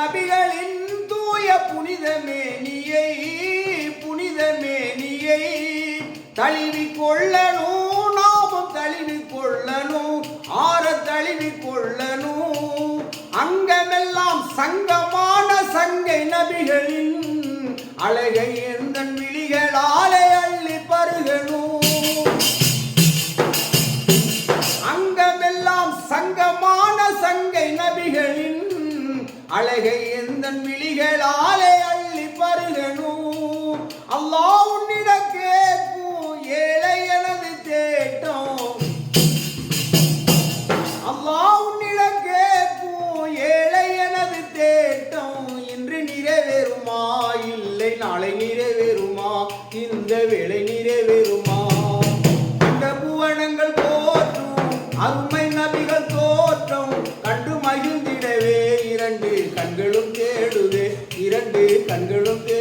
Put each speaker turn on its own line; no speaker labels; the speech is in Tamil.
நபிகளின் தூய புனித மேனியை புனித மேனியை தழுவி கொள்ளணும் நாமும் தழுவி கொள்ளணும் ஆற தழுவி கொள்ளணும் அங்கமெல்லாம் சங்கமான சங்கை நபிகளின் அழகை எந்த விழிகளாலே அழகை எந்த விழிகளாலே அள்ளி பருகணும் அல்லா உன்னிட கேட்கும் ஏழை எனது தேட்டம். அல்லா உன்னிட கேட்கும் ஏழை எனது தேட்டம். இன்று நிறைவேறுமா? இல்லை நாளை நிறைவேறுமா? இந்த வேளை நிறைவேறுமா? இந்த புவனங்கள் போற்றும் அருமை கண்களும் தேடுதே இரண்டு கண்களும் தேடுதே